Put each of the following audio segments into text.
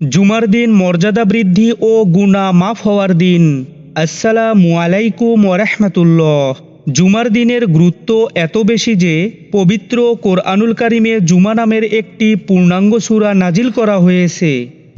জুমার দিন মর্যাদা বৃদ্ধি ও গুণা মাফ হওয়ার দিন। আসসালামু আলাইকুম ওরহমতুল্লাহ জুমার দিনের গুরুত্ব এত বেশি যে, পবিত্র কোরআনুল কারিমে জুমা নামের একটি পূর্ণাঙ্গ সুরা নাজিল করা হয়েছে।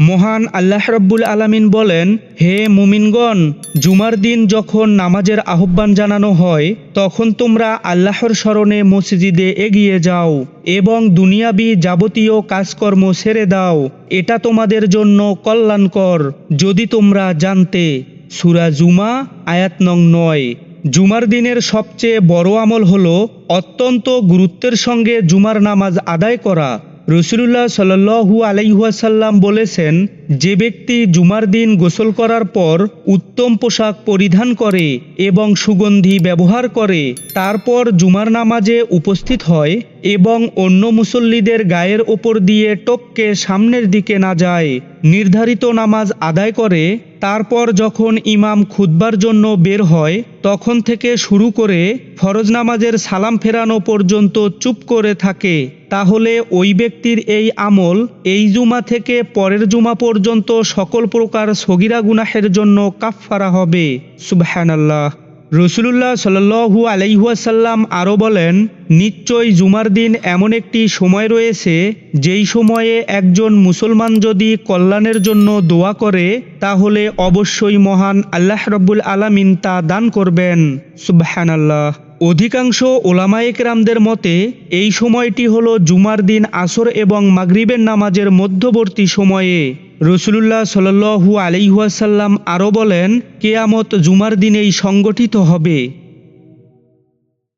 মহান আল্লাহ রব্বুল আলামিন বলেন, হে মুমিনগণ, জুমার দিন যখন নামাজের আহ্বান জানানো হয়, তখন তোমরা আল্লাহর স্মরণে মসজিদে এগিয়ে যাও এবং দুনিয়াবি যাবতীয় কাজকর্ম সেরে দাও। এটা তোমাদের জন্য কল্যাণকর, যদি তোমরা জানতে। সুরা জুমা, আয়াত নং নয়। জুমার দিনের সবচেয়ে বড় আমল হল, অত্যন্ত গুরুত্বের সঙ্গে জুমার নামাজ আদায় করা। রসুলুল্লাহ সাল্লু আলাইহাসাল্লাম বলেছেন, যে ব্যক্তি জুমার দিন গোসল করার পর উত্তম পোশাক পরিধান করে এবং সুগন্ধি ব্যবহার করে, তারপর জুমার নামাজে উপস্থিত হয় এবং অন্য মুসল্লিদের গায়ের ওপর দিয়ে টপকে সামনের দিকে না যায়, নির্ধারিত নামাজ আদায় করে তারপর যখন ইমাম খুতবার জন্য বের হয়, তখন থেকে শুরু করে ফরজ নামাজের সালাম ফেরানো পর্যন্ত চুপ করে থাকে। তাহলে ওই ব্যক্তির এই আমল এই জুমা থেকে পরের জুমা পর্যন্ত সকল প্রকার সগিরা গুনাহের জন্য কাফফারা হবে। সুবহানাল্লাহ। রসুলুল্লাহ সাল্লু আলাইহাসাল্লাম আরও বলেন নিশ্চয়ই জুমার দিন এমন একটি সময় রয়েছে, যেই সময়ে একজন মুসলমান যদি কল্যাণের জন্য দোয়া করে, তাহলে অবশ্যই মহান আল্লাহ রব্বুল আলামিন তা দান করবেন। সুবহানাল্লাহ। অধিকাংশ ওলামায়েকরামদের মতে, এই সময়টি হল জুমার দিন আসর এবং মাগরিবের নামাজের মধ্যবর্তী সময়ে। রসুলুল্লাহ সাল্লু আলিহাসাল্লাম আরও বলেন, কেয়ামত জুমার দিনেই সংগঠিত হবে।